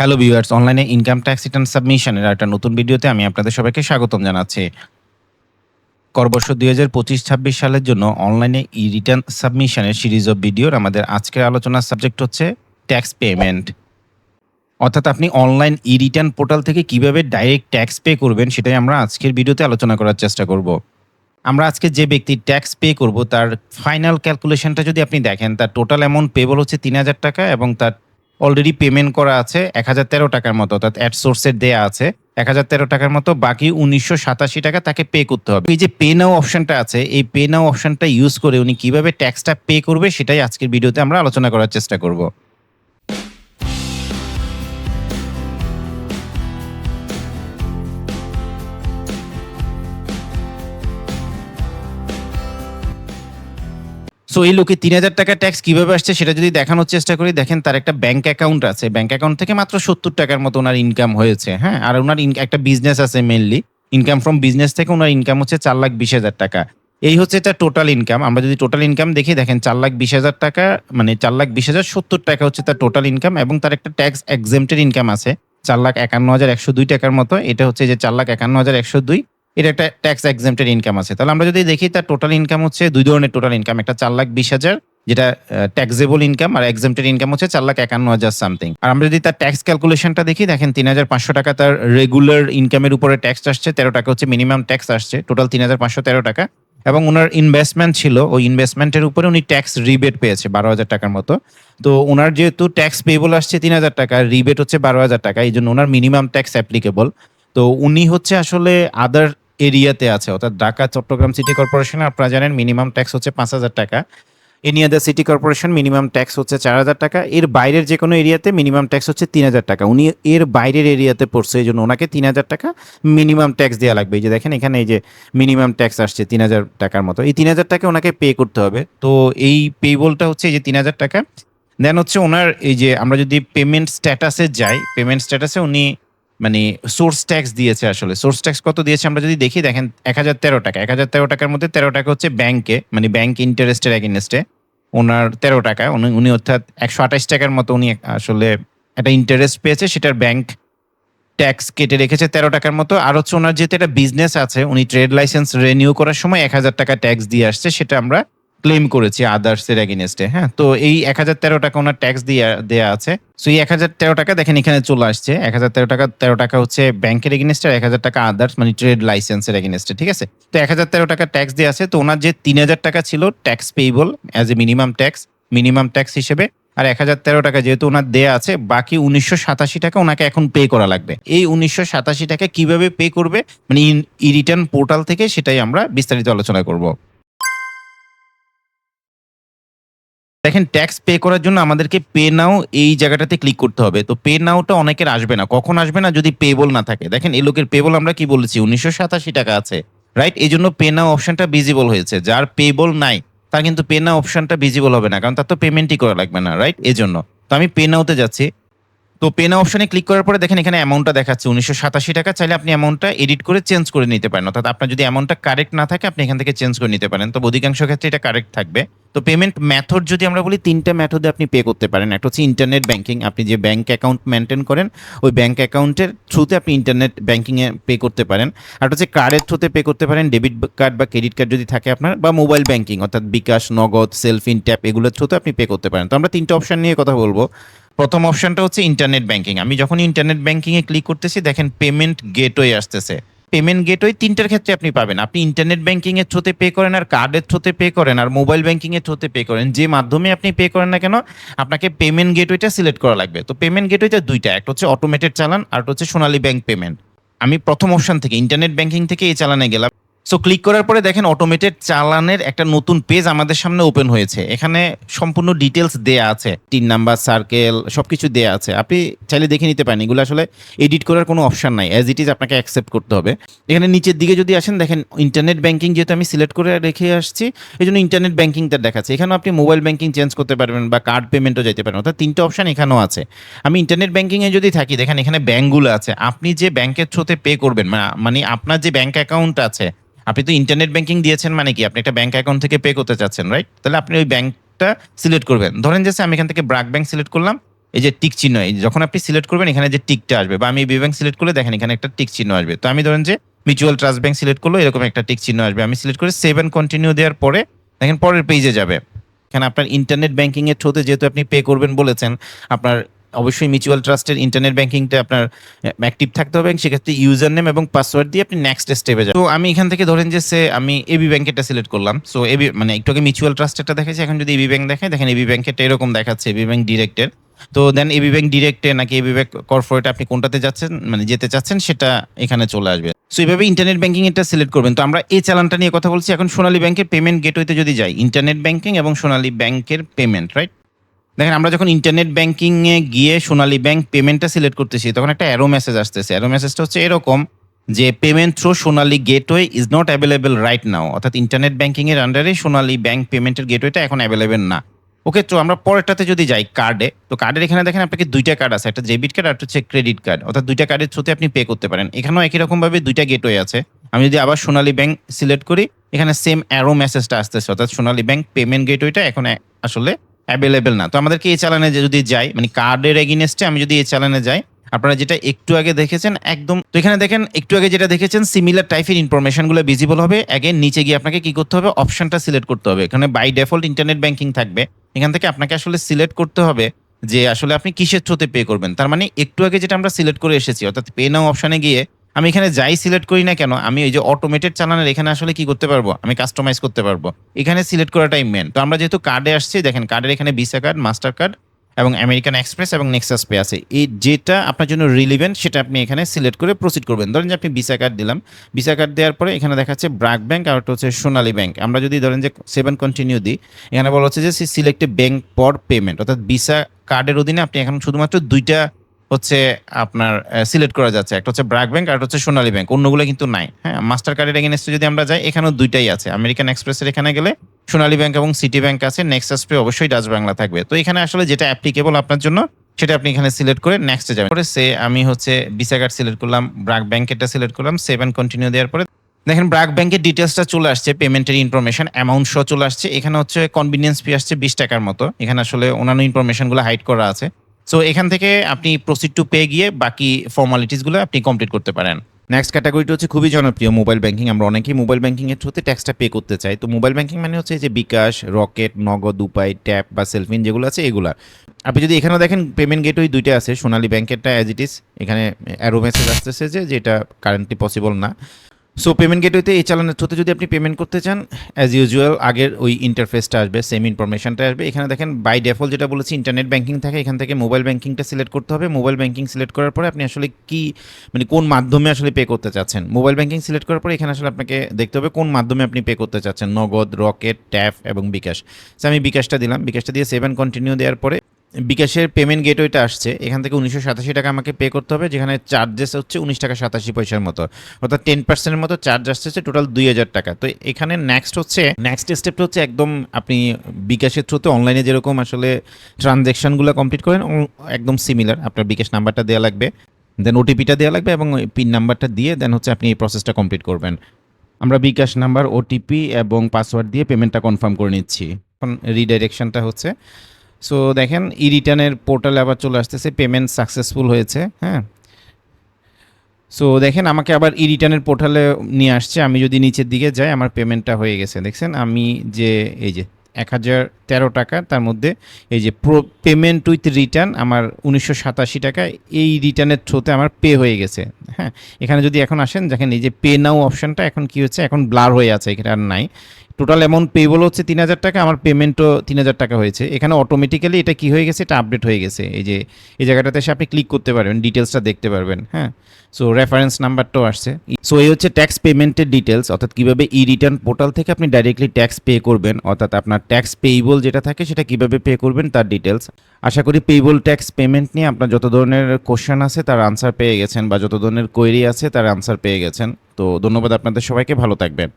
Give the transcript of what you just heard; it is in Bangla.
হ্যালো ভিউয়ার্স অনলাইনে ইনকাম ট্যাক্স রিটার্ন সাবমিশনের একটা নতুন ভিডিওতে আমি আপনাদের সবাইকে স্বাগতম জানাচ্ছি। করবর্ষ দুই হাজার পঁচিশ ছাব্বিশ সালের জন্য অনলাইনে ই রিটার্ন সাবমিশনের সিরিজ অফ ভিডিওর আমাদের আজকের আলোচনার সাবজেক্ট হচ্ছে ট্যাক্স পেমেন্ট অর্থাৎ আপনি অনলাইন ই রিটার্ন পোর্টাল থেকে কীভাবে ডাইরেক্ট ট্যাক্স পে করবেন সেটাই আমরা আজকের ভিডিওতে আলোচনা করার চেষ্টা করব। আমরা আজকে যে ব্যক্তি ট্যাক্স পে করব, তার ফাইনাল ক্যালকুলেশনটা যদি আপনি দেখেন, তার টোটাল অ্যামাউন্ট পেবল হচ্ছে তিন হাজার টাকা এবং তার অলরেডি পেমেন্ট করা আছে এক হাজার তেরো টাকার মতো, অর্থাৎ অ্যাড সোর্সের দেয়া আছে এক হাজার তেরো টাকার মতো, বাকি উনিশশো সাতাশি টাকা তাকে পে করতে হবে। এই যে পে নাও অপশনটা আছে, এই পে নাও অপশনটা ইউজ করে উনি কীভাবে ট্যাক্সটা পে করবে সেটাই আজকের ভিডিওতে আমরা আলোচনা করার চেষ্টা করব। সো এই লোকে তিন হাজার টাকা ট্যাক্স কীভাবে আসছে সেটা যদি দেখানোর চেষ্টা করি, দেখেন তার একটা ব্যাংক অ্যাকাউন্ট আছে। ব্যাংক অ্যাকাউন্ট থেকে মাত্র সত্তর টাকার মতো ওনার ইনকাম হয়েছে হ্যাঁ? আর ওনার একটা বিজনেস আছে মেনলি ইনকাম ফ্রম বিজনেস থেকে ওনার ইনকাম হচ্ছে চার লাখ বিশ হাজার টাকা। এই হচ্ছে তার টোটাল ইনকাম আমরা যদি টোটাল ইনকাম দেখি, দেখেন চার লাখ বিশ হাজার টাকা মানে চার লাখ বিশ হাজার সত্তর টাকা হচ্ছে তার টোটাল ইনকাম এবং তার একটা ট্যাক্স এক্সেমটেড ইনকাম আছে, চার লাখ একান্ন হাজার একশো দুই টাকার মতো। এটা হচ্ছে যে চার লাখ একান্ন হাজার একশো দুই। এটা একটা ট্যাক্স এক্সেমটেড ইনকাম আছে। তাহলে আমরা যদি দেখি তার টোটাল ইনকাম হচ্ছে দুই ধরনের টোটাল ইনকাম একটা চার লাখ বিশ হাজার, যেটা ট্যাক্সেবল ইনকাম আর এক্সেমটেড ইনকাম হচ্ছে চার লাখ একান্ন হাজার সামথিং আর আমরা যদি তার ট্যাক্স ক্যালকুলেশনটা দেখি, দেখেন তিন হাজার পাঁচশো টাকা তার রেগুলার ইনকামের উপরে ট্যাক্স আসছে, তেরো টাকা হচ্ছে মিনিমাম ট্যাক্স আসছে টোটাল তিন হাজার পাঁচশো তেরো টাকা। এবং ওনার ইনভেস্টমেন্ট ছিল, ওই ইনভেস্টমেন্টের উপরে উনি ট্যাক্স রিবেট পেয়েছে বারো হাজার টাকার মতো। তো ওনার যেহেতু ট্যাক্স পেবল আসছে তিন হাজার টাকা রিবেট হচ্ছে বারো হাজার টাকা, এই জন্য ওনার মিনিমাম ট্যাক্স অ্যাপ্লিকেবল তো উনি হচ্ছে আসলে আদার এরিয়াতে আছে, অর্থাৎ ঢাকা, চট্টগ্রাম সিটি কর্পোরেশনে আপনারা জানেন মিনিমাম ট্যাক্স হচ্ছে পাঁচ হাজার টাকা। Any other city corporation minimum tax হচ্ছে চার হাজার টাকা। এর বাইরের যে কোনো এরিয়াতে মিনিমাম ট্যাক্স হচ্ছে তিন হাজার টাকা। উনি এর বাইরের এরিয়াতে পড়ছে, এই জন্য ওনাকে তিন হাজার টাকা মিনিমাম ট্যাক্স দেওয়া লাগবে। এই যে দেখেন, এখানে এই যে মিনিমাম ট্যাক্স আসছে তিন হাজার টাকার মতো। এই তিন হাজার টাকা ওনাকে পে করতে হবে। তো এই পেবলটা হচ্ছে এই যে তিন হাজার টাকা। দেন হচ্ছে ওনার এই যে আমরা যদি পেমেন্ট স্ট্যাটাসে যাই পেমেন্ট স্ট্যাটাসে উনি মানে সোর্স ট্যাক্স দিয়েছে আসলে। সোর্স ট্যাক্স কত দিয়েছে আমরা যদি দেখি, দেখেন এক হাজার তেরো টাকা। এক হাজার তেরো টাকার মধ্যে তেরো টাকা হচ্ছে ব্যাংকে মানে ব্যাংক ইন্টারেস্টের এগেনস্টে ওনার তেরো টাকা, উনি উনি অর্থাৎ একশো আঠাশ টাকার মতো উনি আসলে একটা ইন্টারেস্ট পেয়েছে, সেটার ব্যাংক ট্যাক্স কেটে রেখেছে তেরো টাকার মতো। আর হচ্ছে ওনার যেহেতু একটা বিজনেস আছে, উনি ট্রেড লাইসেন্স রেনিউ করার সময় এক হাজার টাকা ট্যাক্স দিয়ে আসছে, সেটা আমরা ক্লেম করেছি আদার্স এর এগেনস্টে হ্যাঁ? তো এই এক হাজার তেরো টাকা ওনার ট্যাক্স দিয়ে দেওয়া আছে। সো এই এক হাজার তেরো টাকা দেখেন এখানে চলে আসছে। এক হাজার তেরো টাকা তেরো টাকা হচ্ছে ব্যাংকের এগেনস্টে আর এক হাজার টাকা আদার্স মানে ট্রেড লাইসেন্সের এগেনস্টে ঠিক আছে? তো এক হাজার তেরো টাকা ট্যাক্স দিয়ে আছে। তো ওনার যে তিন হাজার টাকা ছিল tax payable as a minimum tax minimum tax হিসেবে, আর এক হাজার তেরো টাকা যেহেতু ওনার দেয়া আছে, বাকি উনিশশো সাতাশি টাকা ওনাকে এখন পে করা লাগবে। এই উনিশশো সাতাশি টাকা কীভাবে পে করবে? মানে ই রিটার্ন পোর্টাল থেকে সেটাই আমরা বিস্তারিত আলোচনা করব। দেখেন ট্যাক্স পে করার জন্য আমাদেরকে পে নাও এই জায়গাটাতে ক্লিক করতে হবে। তো পে নাওটা অনেকের আসবে না। কখন আসবে না যদি পেবল না থাকে? দেখেন, এই লোকের পেবল আমরা কি বলেছি? উনিশশো সাতাশি টাকা আছে। রাইট এই জন্য পে নাও অপশনটা ভিজিবল হয়েছে। যার পেবল নাই, তার কিন্তু পে নাও অপশনটা ভিজিবল হবে না। কারণ তার তো পেমেন্টই করা লাগবে না। রাইট এই জন্য। তো আমি পে নাওতে যাচ্ছি। তো পে নাও অপশনে ক্লিক করার পরে দেখেন, এখানে অ্যামাউন্টটা দেখাচ্ছে। উনিশশো সাতাশি টাকা চাইলে আপনি অ্যামাউন্টটা এডিট করে চেঞ্জ করে নিতে পারেন। অর্থাৎ আপনার যদি অ্যামাউন্টটা কারেক্ট না থাকে, আপনি এখান থেকে চেঞ্জ করে নিতে পারেন। তো অধিকাংশ ক্ষেত্রে এটা কারেক্ট থাকবে। তো পেমেন্ট মেথড যদি আমরা বলি, তিনটা মেথডে আপনি পে করতে পারেন। একটা হচ্ছে ইন্টারনেট ব্যাংকিং আপনি যে ব্যাংক অ্যাকাউন্ট মেনটেন করেন, ওই ব্যাংক অ্যাকাউন্টের থ্রুতে আপনি ইন্টারনেট ব্যাংকিংয়ে পে করতে পারেন। আর হচ্ছে কার্ডের থ্রুতে পে করতে পারেন ডেবিট কার্ড বা ক্রেডিট কার্ড যদি থাকে আপনার, বা মোবাইল ব্যাঙ্কিং অর্থাৎ বিকাশ, নগদ সেলফিন ট্যাপ এগুলোর থ্রুতে আপনি পে করতে পারেন। তো আমরা তিনটা অপশন নিয়ে কথা বলব। প্রথম অপশনটা হচ্ছে ইন্টারনেট ব্যাংকিং আমি যখন ইন্টারনেট ব্যাংকিংয়ে ক্লিক করতেছি, দেখেন পেমেন্ট গেটওয়ে আসতেছে। পেমেন্ট গেটওয়ে তিনটার ক্ষেত্রে আপনি পাবেন। আপনি ইন্টারনেট ব্যাংকিং এর থ্রুতে পে করেন আর কার্ডের থ্রুতে পে করেন আর মোবাইল ব্যাংকিং এর থ্রুতে পে করেন। যে মাধ্যমে আপনি পে করেন না কেন, আপনাকে পেমেন্ট গেটওয়েটা সিলেক্ট করা লাগবে। তো পেমেন্ট গেটওয়েটা দুইটা, একটা হচ্ছে অটোমেটেড চালান আর হচ্ছে সোনালী ব্যাংক পেমেন্ট আমি প্রথম অপশন থেকে ইন্টারনেট ব্যাংকিং থেকে এই চালানে গেলাম। সো ক্লিক করার পরে দেখেন অটোমেটেড চালানের একটা নতুন পেজ আমাদের সামনে ওপেন হয়েছে। এখানে সম্পূর্ণ ডিটেলস দেয়া আছে। তিন নাম্বার সার্কেল সবকিছু দেয়া আছে। আপনি চাইলে দেখে নিতে পারেন। এগুলো আসলে এডিট করার কোনো অপশন নাই। অ্যাজ ইট ইজ আপনাকে অ্যাকসেপ্ট করতে হবে। এখানে নিচের দিকে যদি আসেন, দেখেন ইন্টারনেট ব্যাংকিং যেহেতু আমি সিলেক্ট করে রেখে আসছি এই জন্য ইন্টারনেট ব্যাংকিংটা দেখাচ্ছে। এখানেও আপনি মোবাইল ব্যাংকিং চেঞ্জ করতে পারবেন বা কার্ড পেমেন্টও যেতে পারেন। অর্থাৎ তিনটা অপশন এখানেও আছে। আমি ইন্টারনেট ব্যাংকিংয়ে যদি থাকি, দেখেন এখানে ব্যাঙ্কগুলো আছে। আপনি যে ব্যাংকের থ্রুতে পে করবেন মানে আপনার যে ব্যাঙ্ক অ্যাকাউন্ট আছে আপনি তো ইন্টারনেট ব্যাংকিং দিয়েছেন মানে কি? আপনি একটা ব্যাংক অ্যাকাউন্ট থেকে পে করতে চাচ্ছেন রাইট তাহলে আপনি ওই ব্যাংকটা সিলেক্ট করবেন। ধরেন যে আমি এখান থেকে ব্রাক ব্যাংক সিলেক্ট করলাম, এই যে টিক চিহ্ন যখন আপনি সিলেক্ট করবেন, এখানে যে টিকটা আসবে, বা আমি এবি ব্যাংক সিলেক্ট করলে দেখেন এখানে একটা টিক চিহ্ন আসবে। তো আমি ধরেন যে মিউচুয়াল ট্রাস্ট ব্যাংক সিলেক্ট করল, এরকম একটা টিক চিহ্ন আসবে। আমি সিলেক্ট করে সেভেন কন্টিনিউ দেওয়ার পরে, দেখেন পরের পেজে যাবে। এখানে আপনার ইন্টারনেট ব্যাংকিং এর থ্রুতে যেহেতু আপনি পে করবেন বলেছেন, আপনার অবশ্যই মিউচুয়াল ট্রাস্টের ইন্টারনেট ব্যাংকিংটা আপনার অ্যাক্টিভ থাকতে হবে সেক্ষেত্রে ইউজার নেম এবং পাসওয়ার্ড দিয়ে আপনি নেক্সট স্টেপে যাবেন। তো আমি এখান থেকে ধরেন যে সে, আমি এবি ব্যাংকেরটা সিলেক্ট করলাম। সো এবি মানে একটু আগে মিউচুয়াল ট্রাস্টেরটা দেখাচ্ছি এখন যদি এবি ব্যাংক দেখায় দেখেন এবি ব্যাংকেরটা এরকম দেখাচ্ছে এবি ব্যাংক ডিরেক্টের তো দেন এবি ব্যাংক ডিরেক্টে নাকি এবি ব্যাংক কর্পোরেট আপনি কোনটাতে যাচ্ছেন মানে যেতে চাচ্ছেন, সেটা এখানে চলে আসবে। সো এইভাবে ইন্টারনেট ব্যাংকিং এটা সিলেক্ট করবেন। তো আমরা এই চালানটা নিয়ে কথা বলছি। এখন সোনালী ব্যাংকের পেমেন্ট গেটওয়েতে যদি যাই ইন্টারনেট ব্যাংকিং এবং সোনালী ব্যাংকের পেমেন্ট রাইট দেখেন, আমরা যখন ইন্টারনেট ব্যাংকিং এ গিয়ে সোনালী ব্যাংক পেমেন্টটা সিলেক্ট করতেছি, তখন একটা অ্যারো মেসেজ আসতেছে। অ্যারো মেসেজটা হচ্ছে এরকম যে payment through Sonali gateway is not available right now অর্থাৎ ইন্টারনেট ব্যাংকিং এর আন্ডারে সোনালী ব্যাংক পেমেন্টের গেটওয়েটা এখন অ্যাভেলেবেল না। ওকে তো আমরা পরেরটাতে যদি যাই কার্ডে তো কার্ডের এখানে দেখেন আপনাকে দুইটা কার্ড আছে, একটা ডেবিট কার্ড আর হচ্ছে ক্রেডিট কার্ড অর্থাৎ দুইটা কার্ডের থ্রুতে আপনি পে করতে পারেন। এখানেও একই রকম ভাবে দুইটা গেটওয়ে আছে। আমি যদি আবার সোনালী ব্যাংক সিলেক্ট করি, এখানে সেম অ্যারো মেসেজটা আসতেছে। অর্থাৎ সোনালী ব্যাংক পেমেন্ট গেটওয়েটা এখন আসলে অ্যাভেলেবেল না। তো আমাদেরকে এই চালানে যদি যাই মানে কার্ডের এগেনস্টে আমি যদি এই চালানে যাই, আপনারা যেটা একটু আগে দেখেছেন, একদম, তো এখানে দেখেন, একটু আগে যেটা দেখেছেন সিমিলার টাইপের ইনফরমেশনগুলো ভিজিবল হবে। অ্যাগেন নিচে গিয়ে আপনাকে কি করতে হবে? অপশনটা সিলেক্ট করতে হবে। এখানে বাই ডিফল্ট ইন্টারনেট ব্যাংকিং থাকবে। এখান থেকে আপনাকে আসলে সিলেক্ট করতে হবে যে আসলে আপনি কিসের থ্রুতে পে করবেন। তার মানে একটু আগে যেটা আমরা সিলেক্ট করে এসেছি, অর্থাৎ পে নাও অপশানে গিয়ে আমি এখানে যাই সিলেক্ট করি না কেন? আমি ওই যে অটোমেটেড চালানের এখানে আসলে কি করতে পারব? আমি কাস্টমাইজ করতে পারব। এখানে সিলেক্ট করাটাই মেন তো আমরা যেহেতু কার্ডে আসছি, দেখেন কার্ডের এখানে ভিসা কার্ড মাস্টার কার্ড এবং আমেরিকান এক্সপ্রেস এবং নেক্সাস পে আছে। এই যেটা আপনার জন্য রিলিভেন্ট সেটা আপনি এখানে সিলেক্ট করে প্রসিড করবেন। ধরেন যে আপনি ভিসা কার্ড দিলাম। ভিসা কার্ড দেওয়ার পরে এখানে দেখাচ্ছে ব্রাক ব্যাংক আর হচ্ছে সোনালী ব্যাংক আমরা যদি ধরেন যে সেভেন কন্টিনিউ দিই, এখানে বলা হচ্ছে যে সিলেক্ট ব্যাংক পর পেমেন্ট অর্থাৎ ভিসা কার্ডের অধীনে আপনি এখন শুধুমাত্র দুইটা হচ্ছে আপনার সিলেক্ট করা যাচ্ছে। একটা হচ্ছে ব্রাক ব্যাংক আর হচ্ছে সোনালী ব্যাংক। অন্যগুলো কিন্তু নাই। হ্যাঁ মাস্টার কার্ডের এগেনস্টে যদি আমরা যাই, এখানেও দুইটাই আছে। আমেরিকান এক্সপ্রেসের এখানে গেলে সোনালী ব্যাংক এবং সিটি ব্যাংক আছে, নেক্সাস পে অবশ্যই ডাচ বাংলা থাকবে। তো এখানে আসলে যেটা অ্যাপ্লিকেবল আপনার জন্য, সেটা আপনি এখানে সিলেক্ট করে নেক্সটে যাবেন। পরে সে আমি হচ্ছে ভিসা কার্ড সিলেক্ট করলাম ব্রাক ব্যাংকেরটা সিলেক্ট করলাম সেভেন কন্টিনিউ দেওয়ার পরে দেখেন ব্রাক ব্যাংকের ডিটেলসটা চলে আসছে পেমেন্টের ইনফরমেশন অ্যামাউন্ট সহ চলে আসছে। এখানে হচ্ছে কনভিনিয়েন্স ফি আসছে বিশ টাকার মতো। এখানে আসলে অন্যান্য ইনফরমেশনগুলো হাইড করা আছে। সো এখান থেকে আপনি প্রসিড টু পে গিয়ে বাকি ফর্মালিটিসগুলো আপনি কমপ্লিট করতে পারেন। নেক্সট ক্যাটাগরিটা হচ্ছে খুবই জনপ্রিয় মোবাইল ব্যাংকিং আমরা অনেকেই মোবাইল ব্যাংকিং এর থ্রুতে ট্যাক্সটা পে করতে চাই। তো মোবাইল ব্যাংকিং মানে হচ্ছে যে বিকাশ, রকেট, নগদ, উপায় ট্যাপ বা সেলফিন যেগুলো আছে এগুলা। আপনি যদি এখানে দেখেন পেমেন্ট গেট ওই দুইটা আছে, সোনালী ব্যাংকেরটা অ্যাজ ইট ইস এখানে অ্যারো মেসেজ আসতেছে যে যেটা কারেন্টলি পসিবল না। সো পেমেন্ট গেটওয়েতে এই চালানের থ্রুতে যদি আপনি পেমেন্ট করতে চান অ্যাজ ইউজুয়াল আগের ওই ইন্টারফেসটা আসবে সেম ইনফরমেশনটা আসবে। এখানে দেখেন বাই ডিফল্ট যেটা বলেছি ইন্টারনেট ব্যাঙ্কিং থাকে, এখান থেকে মোবাইল ব্যাঙ্কিংটা সিলেক্ট করতে হবে। মোবাইল ব্যাঙ্কিং সিলেক্ট করার পরে আপনি আসলে কি মানে কোন মাধ্যমে আসলে পে করতে চাচ্ছেন? মোবাইল ব্যাঙ্কিং সিলেক্ট করার পরে এখানে আসলে আপনাকে দেখতে হবে কোন মাধ্যমে আপনি পে করতে চাচ্ছেন, নগদ, রকেট ট্যাপ এবং বিকাশ। So, আমি বিকাশটা দিলাম। বিকাশটা দিয়ে সেভেন কন্টিনিউ দেওয়ার পরে বিকাশের পেমেন্ট গেটওয়েটা আসছে, এখান থেকে উনিশশো সাতাশি টাকা আমাকে পে করতে হবে, যেখানে চার্জেস হচ্ছে উনিশ টাকা সাতাশি পয়সার মতো। অর্থাৎ টেন পার্সেন্টের মতো চার্জ আসছে টোটাল দুই হাজার টাকা। তো এখানে নেক্সট হচ্ছে নেক্সট স্টেপটা হচ্ছে একদম আপনি বিকাশের থ্রুতে অনলাইনে যেরকম আসলে ট্রানজ্যাকশনগুলো কমপ্লিট করেন একদম সিমিলার আপনার বিকাশ নাম্বারটা দেওয়া লাগবে দেন ওটিপিটা দেওয়া লাগবে এবং পিন নাম্বারটা দিয়ে দেন হচ্ছে আপনি এই প্রসেসটা কমপ্লিট করবেন। আমরা বিকাশ নাম্বার ওটিপি এবং পাসওয়ার্ড দিয়ে পেমেন্টটা কনফার্ম করে নিচ্ছি। এখন রিডাইরেকশনটা হচ্ছে সো দেখেন ই রিটার্নের পোর্টালে আবার চলে আসতেছে পেমেন্ট সাকসেসফুল হয়েছে হ্যাঁ? সো দেখেন, আমাকে আবার ই রিটার্নের পোর্টালে নিয়ে আসছে, আমি যদি নিচের দিকে যাই, আমার পেমেন্টটা হয়ে গেছে। দেখছেন, আমি যে, এই যে, এক হাজার তেরো টাকা, তার মধ্যে এই যে প্রো পেমেন্ট উইথ রিটার্ন আমার উনিশশো সাতাশি টাকা, এই রিটার্নের থ্রুতে আমার পে হয়ে গেছে হ্যাঁ? এখানে যদি এখন আসেন, দেখেন, এই যে পে নাও অপশনটা এখন কি হচ্ছে? এখন ব্লার হয়ে আছে, এখানে আর নাই। টোটাল অ্যামাউন্ট পেবল হচ্ছে তিন হাজার টাকা, আমার পেমেন্টও তিন হাজার টাকা হয়েছে। এখানে অটোমেটিক্যালি এটা কি হয়ে গেছে? এটা আপডেট হয়ে গেছে। এই যে, এই জায়গাটাতে এসে আপনি ক্লিক করতে পারবেন ডিটেলসটা দেখতে পারবেন হ্যাঁ? সো রেফারেন্স নাম্বারটাও আসছে। সো এই হচ্ছে ট্যাক্স পেমেন্টের ডিটেলস অর্থাৎ কীভাবে ই রিটার্ন পোর্টাল থেকে আপনি ডাইরেক্টলি ট্যাক্স পে করবেন, অর্থাৎ আপনার ট্যাক্স পেইবল যেটা থাকে সেটা কীভাবে পে করবেন তার ডিটেলস আশা করি পেইবল ট্যাক্স পেমেন্ট নিয়ে আপনার যত ধরনের কোশ্চেন আছে তার আনসার পেয়ে গেছেন, বা যত ধরনের কোয়েরি আছে তার আনসার পেয়ে গেছেন। তো, ধন্যবাদ আপনাদের সবাইকে, ভালো থাকবেন।